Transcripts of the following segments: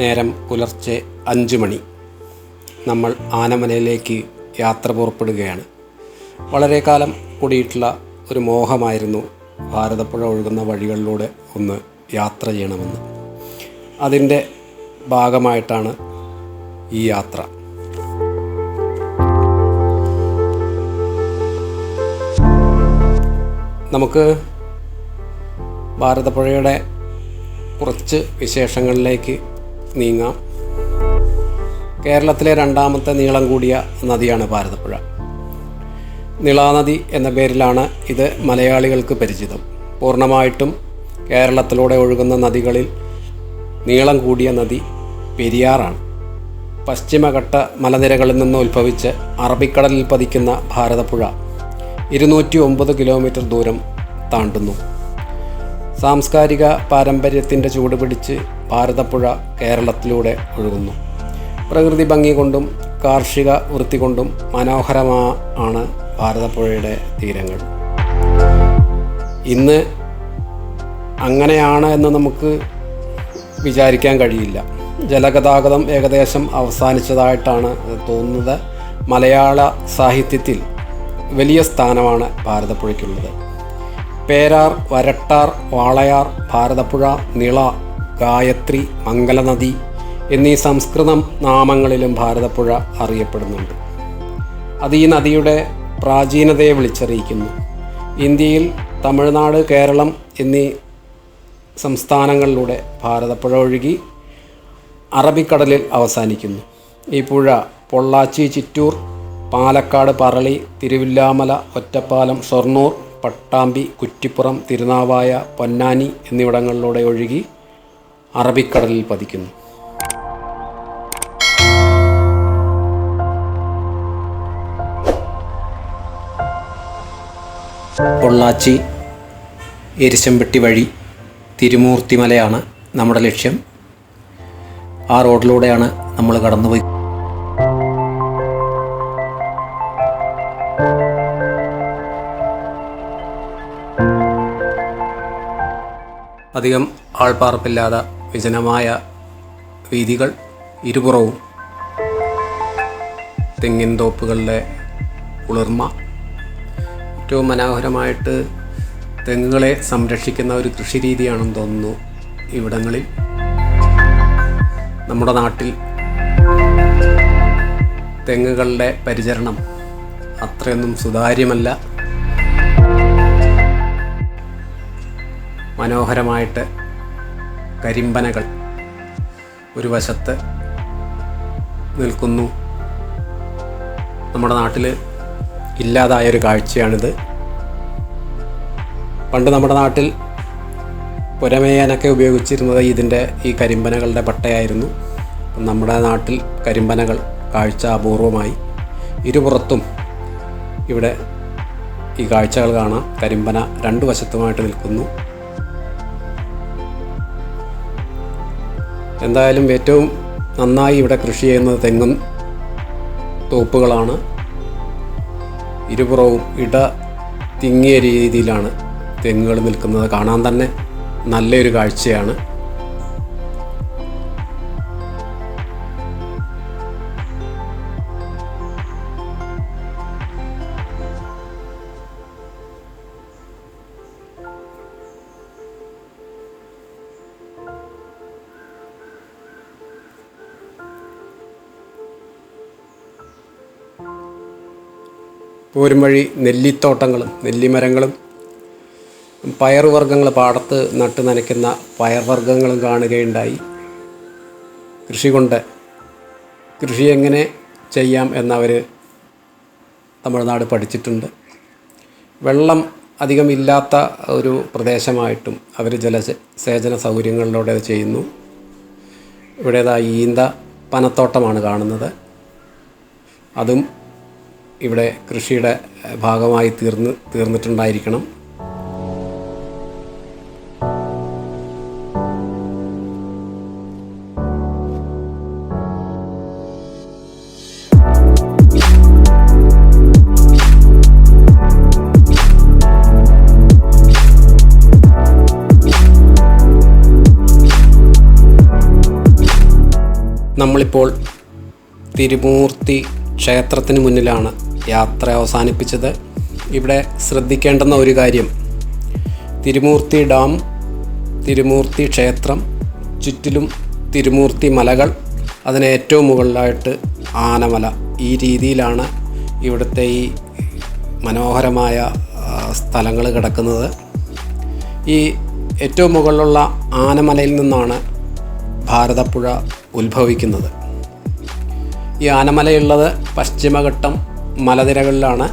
നേരം പുലർച്ചെ അഞ്ച് മണി. നമ്മൾ ആനമലയിലേക്ക് യാത്ര പുറപ്പെടുകയാണ്. വളരെ കാലം കൂടിയിട്ടുള്ള ഒരു മോഹമായിരുന്നു ഭാരതപ്പുഴ ഒഴുകുന്ന വഴികളിലൂടെ ഒന്ന് യാത്ര ചെയ്യണമെന്ന്. അതിന്റെ ഭാഗമായിട്ടാണ് ഈ യാത്ര. നമുക്ക് ഭാരതപ്പുഴയുടെ കുറച്ച് വിശേഷങ്ങളിലേക്ക് നീങ്ങാം. കേരളത്തിലെ രണ്ടാമത്തെ നീളം കൂടിയ നദിയാണ് ഭാരതപ്പുഴ. നിളാനദി എന്ന പേരിലാണ് ഇത് മലയാളികൾക്ക് പരിചിതം. പൂർണമായിട്ടും കേരളത്തിലൂടെ ഒഴുകുന്ന നദികളിൽ നീളം കൂടിയ നദി പെരിയാറാണ്. പശ്ചിമഘട്ട മലനിരകളിൽ നിന്ന് ഉത്ഭവിച്ച് അറബിക്കടലിൽ പതിക്കുന്ന ഭാരതപ്പുഴ ഇരുന്നൂറ്റി ഒമ്പത് കിലോമീറ്റർ ദൂരം താണ്ടുന്നു. സാംസ്കാരിക പാരമ്പര്യത്തിന്റെ ചൂട് പിടിച്ച് ഭാരതപ്പുഴ കേരളത്തിലൂടെ ഒഴുകുന്നു. പ്രകൃതി ഭംഗി കൊണ്ടും കാർഷിക വൃത്തി കൊണ്ടും മനോഹരമാ ആണ് ഭാരതപ്പുഴയുടെ തീരങ്ങൾ. ഇന്ന് അങ്ങനെയാണ് എന്ന് നമുക്ക് വിചാരിക്കാൻ കഴിയില്ല. ജലഗതാഗതം ഏകദേശം അവസാനിച്ചതായിട്ടാണ് തോന്നുന്നത്. മലയാള സാഹിത്യത്തിൽ വലിയ സ്ഥാനമാണ് ഭാരതപ്പുഴയ്ക്കുള്ളത്. പേരാർ വരട്ടാർ വാളയാർ ഭാരതപ്പുഴ നിള ഗായത്രി മംഗലനദി എന്നീ സംസ്കൃതം നാമങ്ങളിലും ഭാരതപ്പുഴ അറിയപ്പെടുന്നുണ്ട്. അത് ഈ നദിയുടെ പ്രാചീനതയെ വിളിച്ചറിയിക്കുന്നു. ഇന്ത്യയിൽ തമിഴ്നാട് കേരളം എന്നീ സംസ്ഥാനങ്ങളിലൂടെ ഭാരതപ്പുഴ ഒഴുകി അറബിക്കടലിൽ അവസാനിക്കുന്നു. ഈ പുഴ പൊള്ളാച്ചി ചിറ്റൂർ പാലക്കാട് പറളി തിരുവില്ലാമല ഒറ്റപ്പാലം ഷൊർണൂർ പട്ടാമ്പി കുറ്റിപ്പുറം തിരുനാവായ പൊന്നാനി എന്നിവിടങ്ങളിലൂടെ ഒഴുകി അറബിക്കടലിൽ പതിക്കുന്നു. പൊള്ളാച്ചി എരിശമ്പെട്ടി വഴി തിരുമൂർത്തിമലയാണ് നമ്മുടെ ലക്ഷ്യം. ആ റോഡിലൂടെയാണ് നമ്മൾ കടന്നുപോയി അധികം ആൾപ്പാർപ്പില്ലാതെ വിജനമായ വീതികൾ ഇരുപുറവും തെങ്ങിൻ തോപ്പുകളിലെ കുളിർമ. ഏറ്റവും മനോഹരമായിട്ട് തെങ്ങുകളെ സംരക്ഷിക്കുന്ന ഒരു കൃഷി രീതിയാണെന്ന് തോന്നുന്നു ഇവിടങ്ങളിൽ. നമ്മുടെ നാട്ടിൽ തെങ്ങുകളുടെ പരിചരണം അത്രയൊന്നും സുതാര്യമല്ല. മനോഹരമായിട്ട് കരിമ്പനകൾ ഒരു വശത്ത് നിൽക്കുന്നു. നമ്മുടെ നാട്ടിൽ ഇല്ലാതായൊരു കാഴ്ചയാണിത്. പണ്ട് നമ്മുടെ നാട്ടിൽ പുരമേയാനൊക്കെ ഉപയോഗിച്ചിരുന്നത് ഇതിന്റെ ഈ കരിമ്പനകളുടെ പട്ടയായിരുന്നു. നമ്മുടെ നാട്ടിൽ കരിമ്പനകൾ കാഴ്ച അപൂർവമായി. ഇരുപുറത്തും ഇവിടെ ഈ കാഴ്ചകൾ കാണാം. കരിമ്പന രണ്ടു വശത്തുമായിട്ട് നിൽക്കുന്നു. എന്തായാലും ഏറ്റവും നന്നായി ഇവിടെ കൃഷി ചെയ്യുന്നത് തെങ്ങും തോപ്പുകളാണ്. ഇരുപുറവും ഇട തിങ്ങിയ രീതിയിലാണ് തെങ്ങുകൾ നിൽക്കുന്നത്. കാണാൻ തന്നെ നല്ലൊരു കാഴ്ചയാണ്. പോരും വഴി നെല്ലിത്തോട്ടങ്ങളും നെല്ലിമരങ്ങളും പയറുവർഗങ്ങൾ പാടത്ത് നട്ട് നനയ്ക്കുന്ന പയർവർഗങ്ങളും കാണുകയുണ്ടായി. കൃഷി കൊണ്ട് കൃഷി എങ്ങനെ ചെയ്യാം എന്നവർ തമിഴ്നാട് പഠിച്ചിട്ടുണ്ട്. വെള്ളം അധികം ഇല്ലാത്ത ഒരു പ്രദേശമായിട്ടും അവർ ജലസേചന സൗകര്യങ്ങളിലൂടെ അത് ചെയ്യുന്നു. ഇവിടെ ഇതാ ഈന്ത പനത്തോട്ടമാണ് കാണുന്നത്. അതും ഇവിടെ കൃഷിയുടെ ഭാഗമായി തീർന്ന് തീർന്നിട്ടുണ്ടായിരിക്കണം. നമ്മളിപ്പോൾ തിരുമൂർത്തി ക്ഷേത്രത്തിന് മുന്നിലാണ് യാത്ര അവസാനിപ്പിച്ചത്. ഇവിടെ ശ്രദ്ധിക്കേണ്ടുന്ന ഒരു കാര്യം. തിരുമൂർത്തി ഡാം തിരുമൂർത്തി ക്ഷേത്രം ചുറ്റിലും തിരുമൂർത്തി മലകൾ അതിന് ഏറ്റവും മുകളിലായിട്ട് ആനമല. ഈ രീതിയിലാണ് ഇവിടുത്തെ ഈ മനോഹരമായ സ്ഥലങ്ങൾ കിടക്കുന്നത്. ഈ ഏറ്റവും മുകളിലുള്ള ആനമലയിൽ നിന്നാണ് ഭാരതപ്പുഴ ഉത്ഭവിക്കുന്നത്. ഈ ആനമലയുള്ളത് പശ്ചിമഘട്ടം മലനിരകളിലാണ്.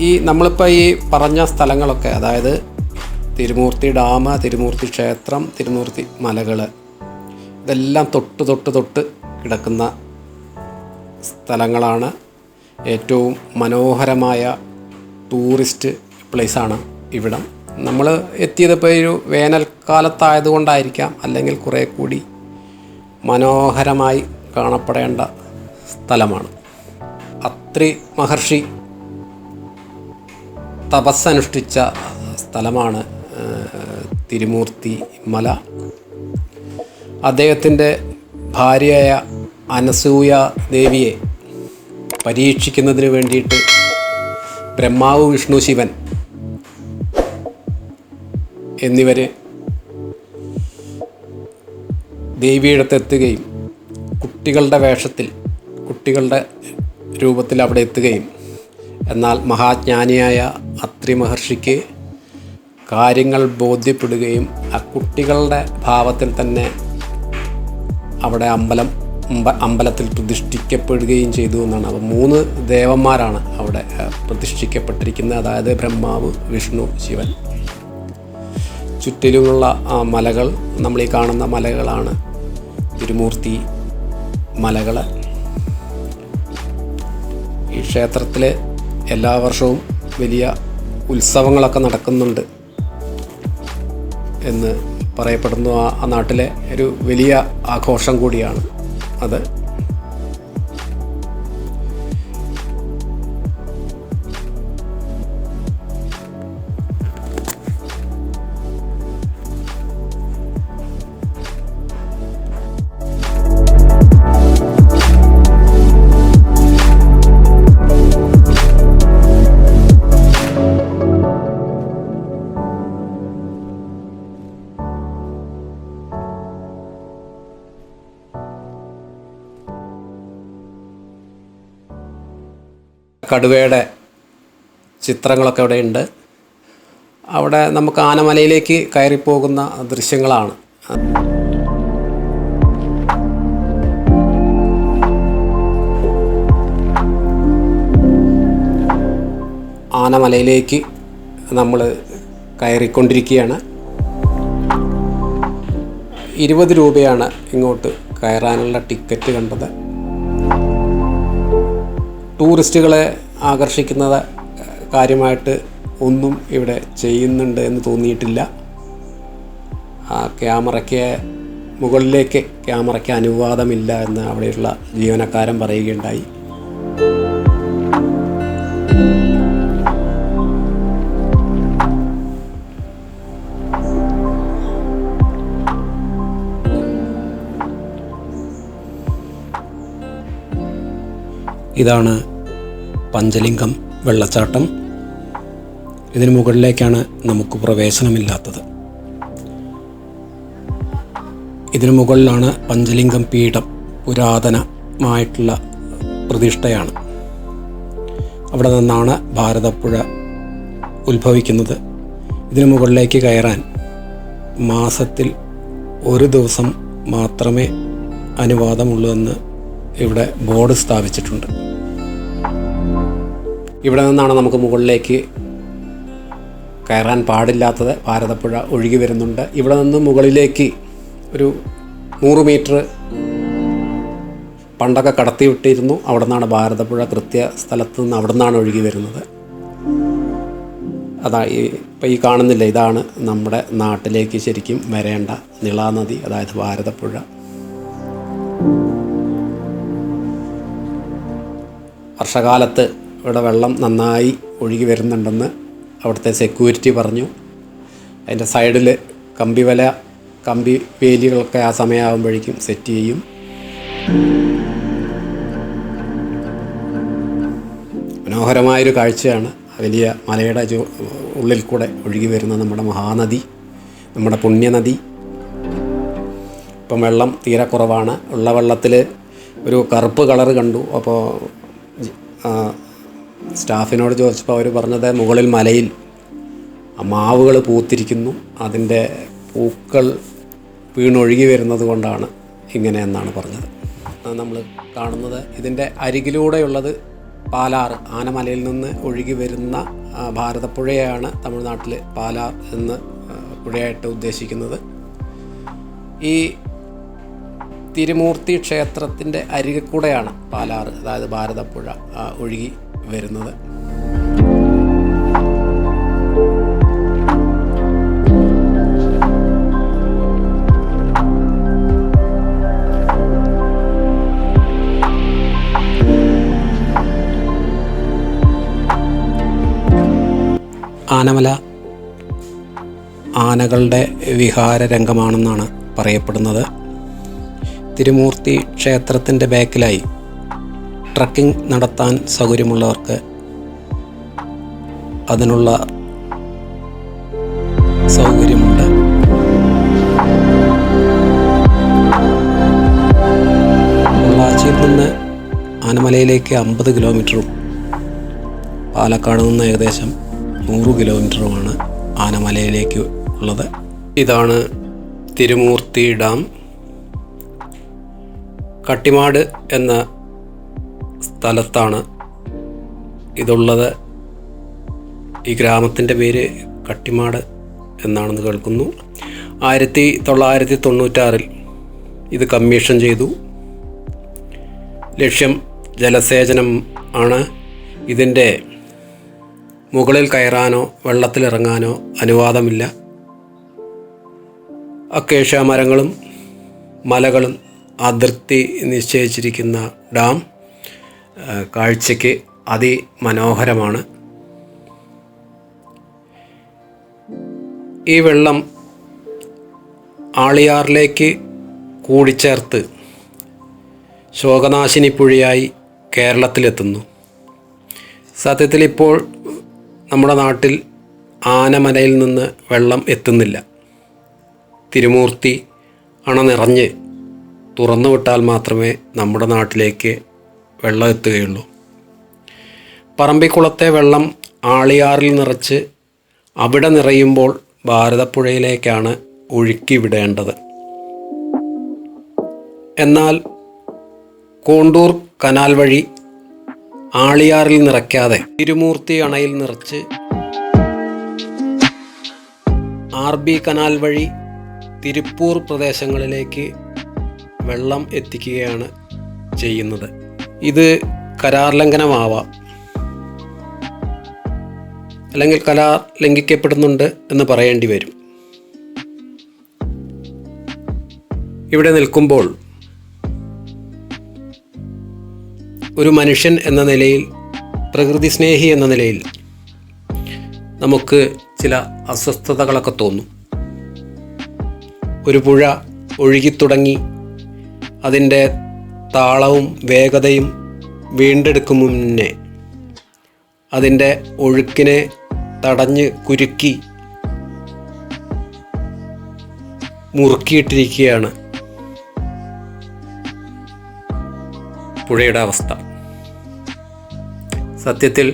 ഈ നമ്മളിപ്പോൾ ഈ പറഞ്ഞ സ്ഥലങ്ങളൊക്കെ അതായത് തിരുമൂർത്തി ഡാം തിരുമൂർത്തി ക്ഷേത്രം തിരുമൂർത്തി മലകൾ ഇതെല്ലാം തൊട്ട് തൊട്ട് തൊട്ട് കിടക്കുന്ന സ്ഥലങ്ങളാണ്. ഏറ്റവും മനോഹരമായ ടൂറിസ്റ്റ് പ്ലേസാണ് ഇവിടം. നമ്മൾ എത്തിയതിപ്പോൾ ഒരു വേനൽക്കാലത്തായതുകൊണ്ടായിരിക്കാം. അല്ലെങ്കിൽ കുറേ കൂടി മനോഹരമായി കാണപ്പെടേണ്ട സ്ഥലമാണ്. അത്രി മഹർഷി തപസ്സനുഷ്ഠിച്ച സ്ഥലമാണ് തിരുമൂർത്തി മല. അദ്ദേഹത്തിന്റെ ഭാര്യയായ അനസൂയ ദേവിയെ പരീക്ഷിക്കുന്നതിന് വേണ്ടിയിട്ട് ബ്രഹ്മാവ് വിഷ്ണു ശിവൻ എന്നിവർ ദേവിയിടത്ത് എത്തുകയും കുട്ടികളുടെ വേഷത്തിൽ കുട്ടികളുടെ രൂപത്തിൽ അവിടെ എത്തുകയും എന്നാൽ മഹാജ്ഞാനിയായ അത്രി മഹർഷിക്ക് കാര്യങ്ങൾ ബോധ്യപ്പെടുകയും ആ കുട്ടികളുടെ ഭാവത്തിൽ തന്നെ അവിടെ അമ്പലം അമ്പലത്തിൽ പ്രതിഷ്ഠിക്കപ്പെടുകയും ചെയ്തു എന്നാണ്. അപ്പോൾ മൂന്ന് ദേവന്മാരാണ് അവിടെ പ്രതിഷ്ഠിക്കപ്പെട്ടിരിക്കുന്നത്. അതായത് ബ്രഹ്മാവ് വിഷ്ണു ശിവൻ. ചുറ്റിലുമുള്ള മലകൾ നമ്മൾ ഈ കാണുന്ന മലകളാണ്. തിരുമൂർത്തി മലകൾ ഈ ക്ഷേത്രത്തിൽ എല്ലാ വർഷവും വലിയ ഉത്സവങ്ങളൊക്കെ നടക്കുന്നുണ്ട് എന്ന് പറയപ്പെടുന്നു. ആ നാട്ടിലെ ഒരു വലിയ ആഘോഷം കൂടിയാണ് അത്. കടുവയുടെ ചിത്രങ്ങളൊക്കെ അവിടെ ഉണ്ട് അവിടെ നമുക്ക് ആനമലയിലേക്ക് കയറിപ്പോകുന്ന ദൃശ്യങ്ങളാണ്. ആനമലയിലേക്ക് നമ്മൾ കയറിക്കൊണ്ടിരിക്കുകയാണ്. ഇരുപത് രൂപയാണ് ഇങ്ങോട്ട് കയറാനുള്ള ടിക്കറ്റ് കണ്ടത്. ടൂറിസ്റ്റുകളെ ആകർഷിക്കുന്ന കാര്യമായിട്ട് ഒന്നും ഇവിടെ ചെയ്യുന്നുണ്ട് എന്ന് തോന്നിയിട്ടില്ല. ആ ക്യാമറയ്ക്ക് മുകളിലേക്ക് ക്യാമറയ്ക്ക് അനുവാദമില്ല എന്ന് അവിടെയുള്ള ജീവനക്കാരൻ പറയുകയുണ്ടായി. ഇതാണ് പഞ്ചലിംഗം വെള്ളച്ചാട്ടം ഇതിന് മുകളിലേക്കാണ് നമുക്ക് പ്രവേശനമില്ലാത്തത്. ഇതിനു മുകളിലാണ് പഞ്ചലിംഗം പീഠം പുരാതനമായിട്ടുള്ള പ്രതിഷ്ഠയാണ്. അവിടെ നിന്നാണ് ഭാരതപ്പുഴ ഉത്ഭവിക്കുന്നത്. ഇതിനു മുകളിലേക്ക് കയറാൻ മാസത്തിൽ ഒരു ദിവസം മാത്രമേ അനുവാദമുള്ളൂ എന്ന് ഇവിടെ ബോർഡ് സ്ഥാപിച്ചിട്ടുണ്ട്. ഇവിടെ നിന്നാണ് നമുക്ക് മുകളിലേക്ക് കയറാൻ പാടില്ലാത്തത്. ഭാരതപ്പുഴ ഒഴുകി വരുന്നുണ്ട്. ഇവിടെ നിന്ന് മുകളിലേക്ക് ഒരു നൂറ് മീറ്റർ പണ്ടൊക്കെ കടത്തിവിട്ടിരുന്നു അവിടെ നിന്നാണ് ഭാരതപ്പുഴ കൃത്യ സ്ഥലത്ത് നിന്ന് അവിടെ നിന്നാണ് ഒഴുകി വരുന്നത്. അതാ ഈ ഇപ്പം ഈ കാണുന്നില്ല ഇതാണ് നമ്മുടെ നാട്ടിലേക്ക് ശരിക്കും വരേണ്ട നിളാനദി അതായത് ഭാരതപ്പുഴ. വർഷകാലത്ത് ഇവിടെ വെള്ളം നന്നായി ഒഴുകി വരുന്നുണ്ടെന്ന് അവിടുത്തെ സെക്യൂരിറ്റി പറഞ്ഞു. അതിന്റെ സൈഡിൽ കമ്പി വല കമ്പി വേലികളൊക്കെ ആ സമയമാകുമ്പോഴേക്കും സെറ്റ് ചെയ്യും. മനോഹരമായൊരു കാഴ്ചയാണ് വലിയ മലയുടെ ഉള്ളിൽ കൂടെ ഒഴുകി വരുന്ന നമ്മുടെ മഹാനദി നമ്മുടെ പുണ്യനദി. ഇപ്പം വെള്ളം തീരെ കുറവാണ്. ഉള്ള വെള്ളത്തിൽ ഒരു കറുപ്പ് കളറ് കണ്ടു. അപ്പോൾ സ്റ്റാഫിനോട് ചോദിച്ചപ്പോൾ അവർ പറഞ്ഞത് മുകളിൽ മലയിൽ മാവുകൾ പൂത്തിരിക്കുന്നു അതിന്റെ പൂക്കൾ വീണൊഴുകി വരുന്നത് കൊണ്ടാണ് ഇങ്ങനെയെന്നാണ് പറഞ്ഞത്. നമ്മൾ കാണുന്നത്. ഇതിന്റെ അരികിലൂടെയുള്ളത് പാലാർ ആനമലയിൽ നിന്ന് ഒഴുകി വരുന്ന ഭാരതപ്പുഴയാണ് തമിഴ്നാട്ടിൽ പാലാർ എന്ന് പുഴയായിട്ട് ഉദ്ദേശിക്കുന്നത്. ഈ തിരുമൂർത്തി ക്ഷേത്രത്തിന്റെ അരികിൽ കൂടെയാണ് പാലാറ് അതായത് ഭാരതപ്പുഴ ഒഴുകി വരുന്നത്. ആനമല ആനകളുടെ വിഹാര രംഗമാണെന്നാണ് പറയപ്പെടുന്നത്. തിരുമൂർത്തി ക്ഷേത്രത്തിന്റെ ബാക്കിലായി ട്രക്കിംഗ് നടത്താൻ സൗകര്യമുള്ളവർക്ക് അതിനുള്ള സൗകര്യമുണ്ട്. പൊള്ളാച്ചിയിൽ നിന്ന് ആനമലയിലേക്ക് അമ്പത് കിലോമീറ്ററും പാലക്കാട് നിന്ന് ഏകദേശം നൂറ് കിലോമീറ്ററുമാണ് ആനമലയിലേക്ക് ഉള്ളത്. ഇതാണ് തിരുമൂർത്തി ഡാം. കട്ടിമാട് എന്ന സ്ഥലത്താണ് ഇതുള്ളത്. ഈ ഗ്രാമത്തിന്റെ പേര് കട്ടിമാട് എന്നാണെന്ന് കേൾക്കുന്നു. ആയിരത്തി തൊള്ളായിരത്തി തൊണ്ണൂറ്റാറിൽ ഇത് കമ്മീഷൻ ചെയ്തു. ലക്ഷ്യം ജലസേചനം ആണ്. ഇതിന്റെ മുകളിൽ കയറാനോ വെള്ളത്തിലിറങ്ങാനോ അനുവാദമില്ല. അക്കേഷ്യ മരങ്ങളും മലകളും അതിർത്തി നിശ്ചയിച്ചിരിക്കുന്ന ഡാം. കാഴ്ചയ്ക്ക് അതിമനോഹരമാണ്. ഈ വെള്ളം ആളിയാറിലേക്ക് കൂടിച്ചേർത്ത് ശോകനാശിനി പുഴയായി കേരളത്തിലെത്തുന്നു. സത്യത്തിൽ ഇപ്പോൾ നമ്മുടെ നാട്ടിൽ ആനമലയിൽ നിന്ന് വെള്ളം എത്തുന്നില്ല. തിരുമൂർത്തി അണ നിറഞ്ഞ് തുറന്നു വിട്ടാൽ മാത്രമേ നമ്മുടെ നാട്ടിലേക്ക് വെള്ളം എത്തുകയുള്ളൂ. പറമ്പിക്കുളത്തെ വെള്ളം ആളിയാറിൽ നിറച്ച് അവിടെ നിറയുമ്പോൾ ഭാരതപ്പുഴയിലേക്കാണ് ഒഴുക്കി വിടേണ്ടത് എന്നാൽ കോണ്ടൂർ കനാൽ വഴി ആളിയാറിൽ നിറയ്ക്കാതെ തിരുമൂർത്തി അണയിൽ നിറച്ച് ആർ ബി കനാൽ വഴി തിരുപ്പൂർ പ്രദേശങ്ങളിലേക്ക് വെള്ളം എത്തിക്കുകയാണ് ചെയ്യുന്നത്. ഇത് കരാർ ലംഘനമാവാം അല്ലെങ്കിൽ കരാർ ലംഘിക്കപ്പെടുന്നുണ്ട് എന്ന് പറയേണ്ടി വരും. ഇവിടെ നിൽക്കുമ്പോൾ ഒരു മനുഷ്യൻ എന്ന നിലയിൽ പ്രകൃതി സ്നേഹി എന്ന നിലയിൽ നമുക്ക് ചില അസ്വസ്ഥതകളൊക്കെ തോന്നും. ഒരു പുഴ ഒഴുകിത്തുടങ്ങി അതിന്റെ താളവും വേഗതയും വീണ്ടെടുക്കും മുന്നേ അതിന്റെ ഒഴുക്കിനെ തടഞ്ഞ് കുരുക്കി മുറുക്കിയിട്ടിരിക്കുകയാണ് പുഴയുടെ അവസ്ഥ. സത്യത്തിൽ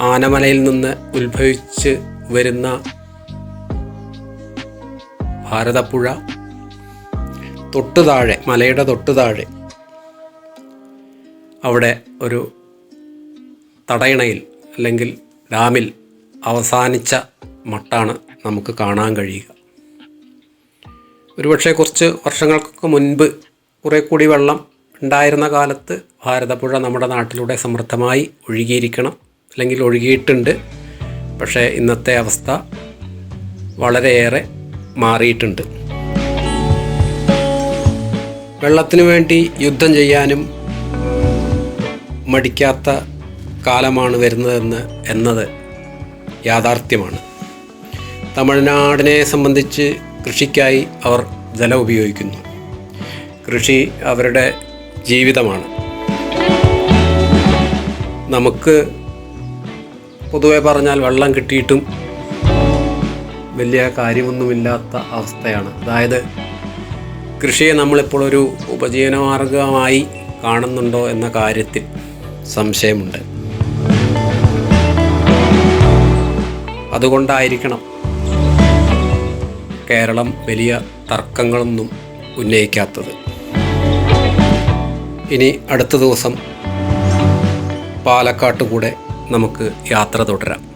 ആനമലയിൽ നിന്ന് ഉത്ഭവിച്ച് വരുന്ന ഭാരതപ്പുഴ തൊട്ടു താഴെ മലയുടെ തൊട്ടു താഴെ. അവിടെ ഒരു തടയണയിൽ അല്ലെങ്കിൽ ഡാമിൽ അവസാനിച്ച മട്ടാണ് നമുക്ക് കാണാൻ കഴിയുക. ഒരുപക്ഷെ കുറച്ച് വർഷങ്ങൾക്കൊക്കെ മുൻപ് കുറേ കൂടി വെള്ളം ഉണ്ടായിരുന്ന കാലത്ത് ഭാരതപ്പുഴ നമ്മുടെ നാട്ടിലൂടെ സമൃദ്ധമായി ഒഴുകിയിരിക്കണം അല്ലെങ്കിൽ ഒഴുകിയിട്ടുണ്ട്. പക്ഷേ ഇന്നത്തെ അവസ്ഥ വളരെയേറെ മാറിയിട്ടുണ്ട്. വെള്ളത്തിനു വേണ്ടി യുദ്ധം ചെയ്യാനും മടിക്കാത്ത കാലമാണ് വരുന്നതെന്ന് എന്നത് യാഥാർത്ഥ്യമാണ്. തമിഴ്നാടിനെ സംബന്ധിച്ച് കൃഷിക്കായി അവർ ജലം ഉപയോഗിക്കുന്നു. കൃഷി അവരുടെ ജീവിതമാണ്. നമുക്ക് പൊതുവെ പറഞ്ഞാൽ വെള്ളം കിട്ടിയിട്ടും വലിയ കാര്യമൊന്നുമില്ലാത്ത അവസ്ഥയാണ്. അതായത് കൃഷിയെ നമ്മളിപ്പോൾ ഒരു ഉപജീവനമാർഗമായി കാണുന്നുണ്ടോ എന്ന കാര്യത്തിൽ സംശയമുണ്ട്. അതുകൊണ്ടായിരിക്കണം കേരളം വലിയ തർക്കങ്ങളൊന്നും ഉന്നയിക്കാത്തത്. ഇനി അടുത്ത ദിവസം പാലക്കാട്ട് കൂടെ നമുക്ക് യാത്ര തുടരാം.